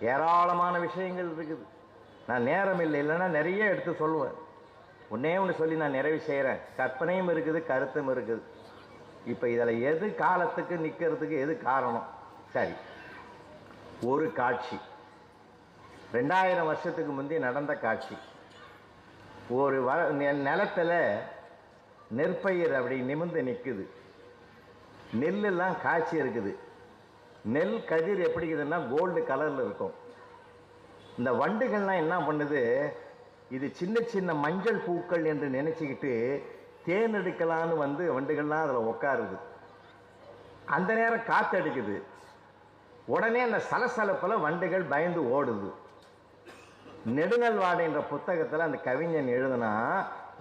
ஏராளமான விஷயங்கள் இருக்குது. நான் நேரம் இல்லை இல்லைன்னா நிறைய எடுத்து சொல்லுவேன். உன்னே ஒன்று சொல்லி நான் நிறைவு செய்கிறேன் கற்பனையும் இருக்குது கருத்தும் இருக்குது. இப்போ இதில் எது காலத்துக்கு நிற்கிறதுக்கு எது காரணம்? சரி. ஒரு காட்சி. ரெண்டாயிரம் வருஷத்துக்கு முந்தைய நடந்த காட்சி. ஒரு வ நிலத்தில் நிலத்துல நெற்பயிர் அப்படி நிமிர்ந்து நிற்குது நெல்லெல்லாம் காய்ச்சி இருக்குது. நெல் கதிர் எப்படி இருக்குதுன்னா கோல்டு கலரில் இருக்கும். இந்த வண்டுகள்லாம் என்ன பண்ணுது? இது சின்ன சின்ன மஞ்சள் பூக்கள் என்று நினச்சிக்கிட்டு தேன் எடுக்கலான்னு வந்து வண்டுகள்லாம் அதில் உட்காருது அந்த நேரம் காத்தடிக்குது உடனே அந்த சலசலப்பில் வண்டுகள் பயந்து ஓடுது. நெடுநல்வாடை என்ற புத்தகத்தில் அந்த கவிஞன் எழுதுனா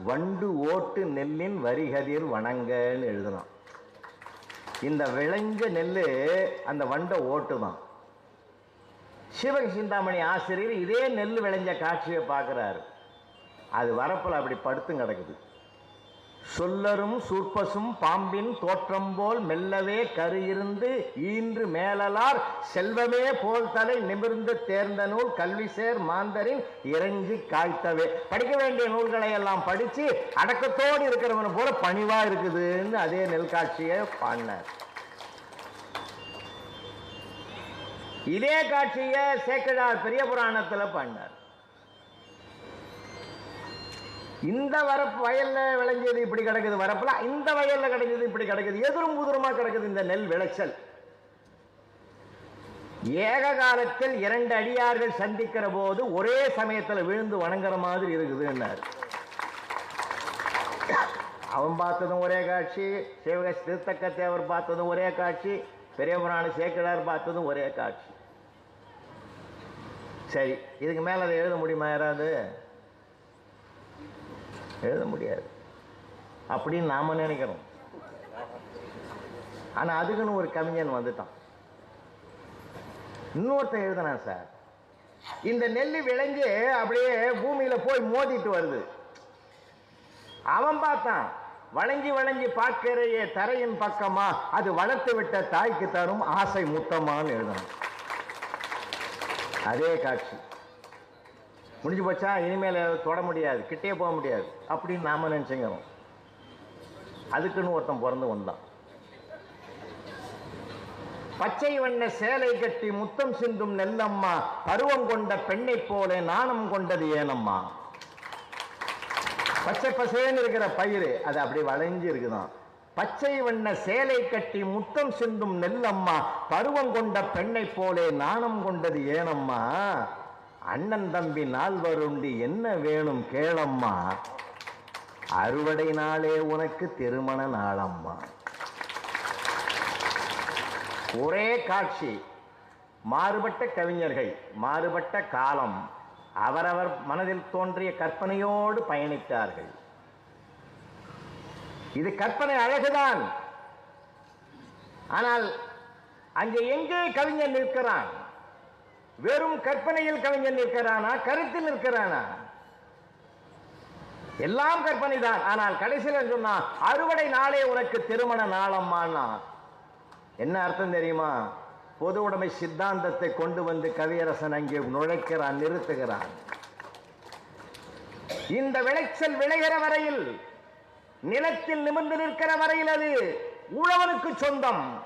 வண்டு ஓட்டு நெல்லின் வரிகதிர் வணங்கன்னு எழுதுனான். இந்த விளைஞ்ச நெல் அந்த வண்டை ஓட்டுதான். சிவக சிந்தாமணி ஆசிரியர் இதே நெல் விளைஞ்ச காட்சியை பார்க்குறாரு. அது வரப்பில் அப்படி படுத்தும் கிடக்குது. சொல்லரும் சூர்ப்பசும் பாம்பின் தோற்றம் போல் மெல்லவே கரு இருந்து ஈன்று மேலலார் செல்வமே போல் தலை நிமிர்ந்து தேர்ந்த நூல் கல்வி சேர் மாந்தரின் இறங்கி காய்த்தவே. படிக்க வேண்டிய நூல்களை எல்லாம் படித்து அடக்கத்தோடு இருக்கிறவன போல பணிவாக இருக்குதுன்னு அதே நெல் காட்சியை பாடினார். இதே காட்சியை சேக்கடார் பெரிய புராணத்தில் பாடினார். இந்த வரப்பு வயல்ல விளைஞ்சது இப்படி கிடக்குது வரப்புல இந்த வயல்ல கிடைஞ்சது இப்படி கிடக்குது. எதிரும் புதிருமா கிடக்குது இந்த நெல் விளைச்சல். ஏக காலத்தில் இரண்டு அடியார்கள் சந்திக்கிற போது ஒரே சமயத்தில் விழுந்து வணங்குற மாதிரி இருக்குதுன்னாரு அவன் பார்த்ததும் ஒரே காட்சி சிவக திருத்தக்க தேவர் பார்த்ததும் ஒரே காட்சி பெரிய புராண சேக்கிழார் பார்த்ததும் ஒரே காட்சி. சரி இதுக்கு மேலே அதை எழுத முடியுமா யாராவது? எழுத முடியாது. அப்படின்னு நாம நினைக்கிறோம் ஆனால் அதுக்குன்னு ஒரு கவிஞன் வந்துட்டான். இன்னொருத்தன் எழுதுனான் சார். இந்த நெல் விளைஞ்சு அப்படியே பூமியில போய் மோதிட்டு வருது. அவன் பார்த்தான் வளைஞ்சி வளைஞ்சி பார்க்கிறையே தரையின் பக்கமா அது வளர்த்து விட்ட தாய்க்கு தரும் ஆசை முத்தமான்னு எழுதணும் அதே காட்சி. முடிஞ்சு போச்சா இனிமேல் தொட முடியாது கிட்டே போக முடியாது அப்படின்னு நாம நினச்சிங்கிறோம் அதுக்குன்னு ஒருத்தன் பிறந்து வந்தான். பச்சை வண்ண சேலை கட்டி முத்தம் சிந்தும் நெல்லம்மா பருவம் கொண்ட பெண்ணைப் போல நாணம் கொண்டது ஏனம்மா. பச்சை பசேன்னு இருக்கிற பயிர் அது அப்படி வளைஞ்சு இருக்குதான். பச்சை வண்ண சேலை கட்டி முத்தம் சிந்தும் நெல்லம்மா பருவம் கொண்ட பெண்ணை போலே நாணம் கொண்டது ஏனம்மா. அண்ணன் தம்பி நால்வருண்டி என்ன வேணும் கேளம்மா. அறுவடை நாளே உனக்கு திருமண நாளம்மா. ஒரே காட்சி மாறுபட்ட கவிஞர்கள் மாறுபட்ட காலம் அவரவர் மனதில் தோன்றிய கற்பனையோடு பயணித்தார்கள். இது கற்பனை அழகுதான். ஆனால் அங்கே எங்கே கவிஞர் நிற்கிறான்? வெறும் கற்பனையில் கவிஞன் நிற்கிறானா? கருத்தில் நிற்கிறானா? எல்லாம் கற்பனை தான் ஆனால் கடைசியில் சொன்னா அறுவடை நாளே உனக்கு திருமண நாளம்மான்னா. என்ன அர்த்தம் தெரியுமா? பொது உடைமை சித்தாந்தத்தை கொண்டு வந்து கவியரசன் அங்கே நுழைக்கிறான் நிறுத்துகிறான். இந்த விளைச்சல் விளைகிற வரையில் நிலத்தில் நிமிர்ந்து நிற்கிற வரையில் அது உழவனுக்கு சொந்தம்.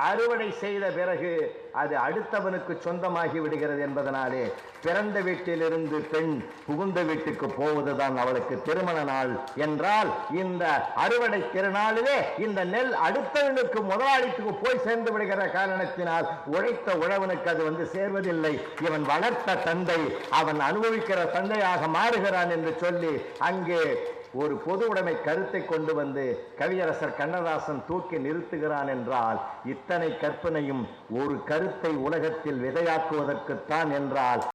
அறுவடை செய்த பிறகு அது அடுத்தவனுக்கு சொந்தமாகி விடுகிறது என்பதனாலே பிறந்த வீட்டிலிருந்து பெண் புகுந்த வீட்டுக்கு போவதுதான் அவளுக்கு திருமண நாள் என்றால் இந்த அறுவடை திருநாளிலே இந்த நெல் அடுத்தவனுக்கு முதலாளித்துக்கு போய் சேர்ந்து விடுகிற காரணத்தினால் உழைத்த உழவனுக்கு அது வந்து சேர்வதில்லை. இவன் வளர்த்த தந்தை அவன் அனுபவிக்கிற தந்தையாக மாறுகிறான் என்று சொல்லி அங்கே ஒரு பொது உடைமை கருத்தை கொண்டு வந்து கவியரசர் கண்ணதாசன் தூக்கி நிறுத்துகிறான் என்றால் இத்தனை கற்பனையும் ஒரு கருத்தை உலகத்தில் விதையாக்குவதற்குத்தான் என்றால்